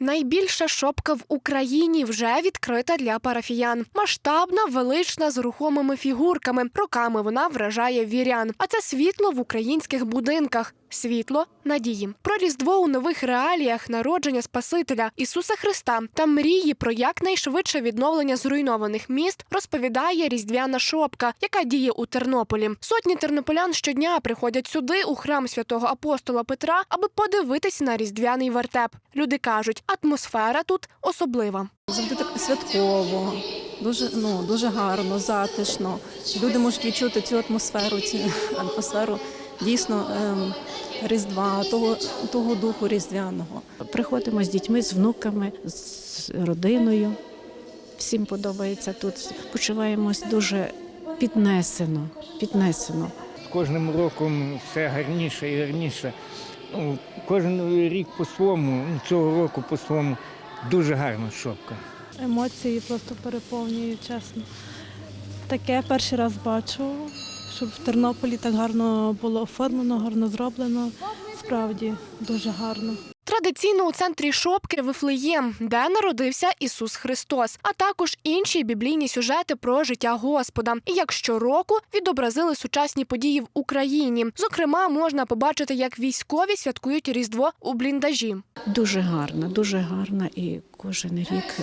Найбільша шопка в Україні вже відкрита для парафіян. Масштабна, велична, з рухомими фігурками. Роками вона вражає вірян. А це світло в українських будинках. Світло надії. Про різдво у нових реаліях, народження Спасителя Ісуса Христа та мрії про якнайшвидше відновлення зруйнованих міст розповідає різдвяна шопка, яка діє у Тернополі. Сотні тернополян щодня приходять сюди у храм святого апостола Петра, аби подивитись на різдвяний вертеп. Люди кажуть, атмосфера тут особлива. Завжди так святково, дуже, ну, дуже гарно, затишно. Люди можуть відчути цю атмосферу, цю атмосферу дійсно ем, Різдва, того, того духу різдвяного. Приходимо з дітьми, з внуками, з родиною. Всім подобається тут. Почуваємось дуже піднесено. піднесено. З кожним роком все гарніше і гарніше. Ну, кожен рік по-своєму, цього року по-своєму дуже гарна шопка. Емоції просто переповнюють, чесно. Таке перший раз бачу, щоб в Тернополі так гарно було оформлено, гарно зроблено. Справді дуже гарно. Традиційно у центрі шопки Вифлеєм, де народився Ісус Христос, а також інші біблійні сюжети про життя Господа. І як щороку відобразили сучасні події в Україні. Зокрема, можна побачити, як військові святкують Різдво у бліндажі. Дуже гарна, дуже гарна. І кожен рік е,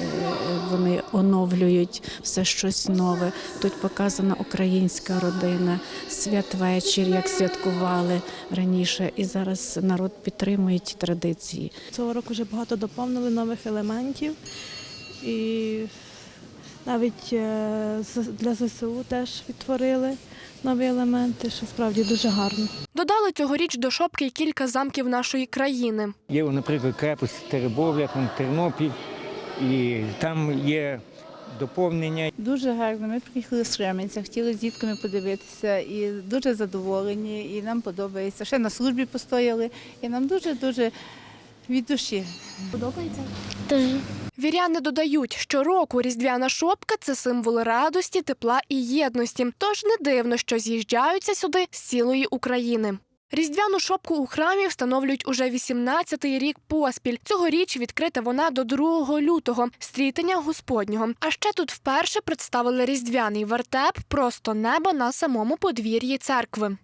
вони оновлюють все щось нове. Тут показана українська родина, святвечір, як святкували раніше. І зараз народ підтримує ті традиції. Цього року вже багато доповнили нових елементів. І навіть е, для ЗСУ теж відтворили нові елементи, що справді дуже гарно. Додали цьогоріч до шопки кілька замків нашої країни. Є, наприклад, крепость Теребовля, там Тернопіль, і там є доповнення. Дуже гарно. Ми приїхали з Кременця, хотіли з дітками подивитися і дуже задоволені, і нам подобається. Ще на службі постояли, і нам дуже-дуже від душі. подобається. Віряни додають, що року різдвяна шопка це символ радості, тепла і єдності. Тож не дивно, що з'їжджаються сюди з цілої України. Різдвяну шопку у храмі встановлюють уже 18-й рік поспіль. Цьогоріч відкрита вона до 2 лютого, стрітення Господнього. А ще тут вперше представили різдвяний вертеп просто неба на самому подвір'ї церкви.